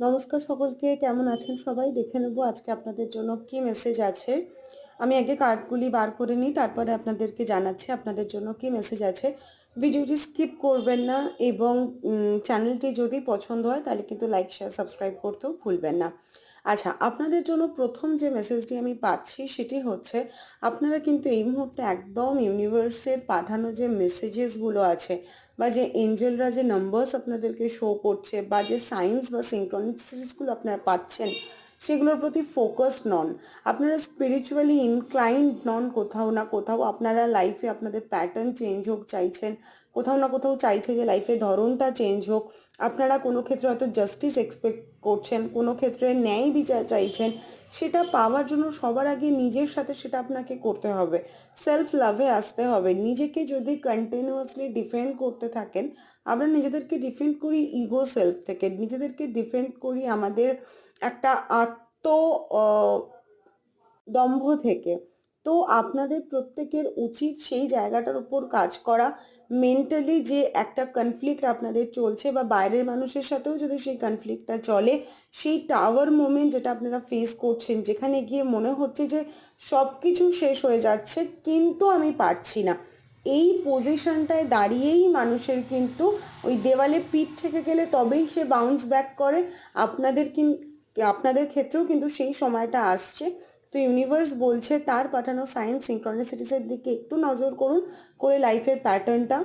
নমস্কার সকলকে, কেমন আছেন সবাই? দেখে নেব আজকে আপনাদের জন্য কি মেসেজ আছে। আমি আগে কার্ডগুলি বার করে নিই, তারপরে আপনাদেরকে জানাচ্ছি আপনাদের জন্য কি মেসেজ আছে। ভিডিওটি স্কিপ করবেন না এবং চ্যানেলটি যদি পছন্দ হয় তাহলে কিন্তু লাইক শেয়ার সাবস্ক্রাইব করতেও ভুলবেন না। আচ্ছা আপনাদের জন্য প্রথম যে মেসেজটি আমি পাচ্ছি সেটি হচ্ছে, আপনারা কিন্তু এই মুহূর্তে একদম ইউনিভার্সের পাঠানো যে মেসেজেসগুলো আছে বা যে এঞ্জেলরা যে নাম্বারস আপনাদেরকে শো করছে বা যে সায়েন্স বা সিঙ্ক্রনিসিসগুলো আপনারা পাচ্ছেন সেগুলোর প্রতি ফোকাসড নন আপনারা স্পিরিচুয়ালি ইনক্লাইন্ড নন কোথাও না কোথাও আপনারা লাইফে আপনাদের প্যাটার্ন চেঞ্জ হোক চাইছেন, কোথাও না কোথাও চাইছে যে লাইফে ধরনটা চেঞ্জ হোক, আপনারা কোনো ক্ষেত্রে হয়তো জাস্টিস এক্সপেক্ট করছেন, কোনো ক্ষেত্রে ন্যায় বিচার চাইছেন সেটা পাওয়ার জন্য সবার আগে নিজের সাথে সেটা আপনাকে করতে হবে। সেলফ লাভে আসতে হবে। নিজেকে যদি কন্টিনিউয়াসলি ডিফেন্ড করতে থাকেন, আমরা নিজেদেরকে ডিফেন্ড করি ইগো সেলফ থেকে। নিজেদেরকে ডিফেন্ড করি আমাদের একটা আত্ম দম্ভ থেকে। তো আপনাদের প্রত্যেকের উচিত সেই জায়গাটার উপর কাজ করা। মেন্টালি যে একটা কনফ্লিক্ট আপনাদের চলছে বা বাইরের মানুষের সাথেও যদি সেই কনফ্লিক্টটা চলে, সেই টাওয়ার মোমেন্ট যেটা আপনারা ফেস করছেন, যেখানে গিয়ে মনে হচ্ছে যে সব কিছু শেষ হয়ে যাচ্ছে, কিন্তু আমি পারছি না। এই পজিশনটায় দাঁড়িয়েই মানুষের কিন্তু ওই দেওয়ালে পিঠ থেকে গেলে তবেই সে বাউন্স ব্যাক করে। আপনাদের কিন, আপনাদের ক্ষেত্রেও কিন্তু সেই সময়টা আসছে। তো ইউনিভার্স বলছে তার পাঠানো সায়েন্স সিঙ্ক্রনিসিটিসের দিকে একটু নজর করুন করে লাইফের প্যাটার্নটা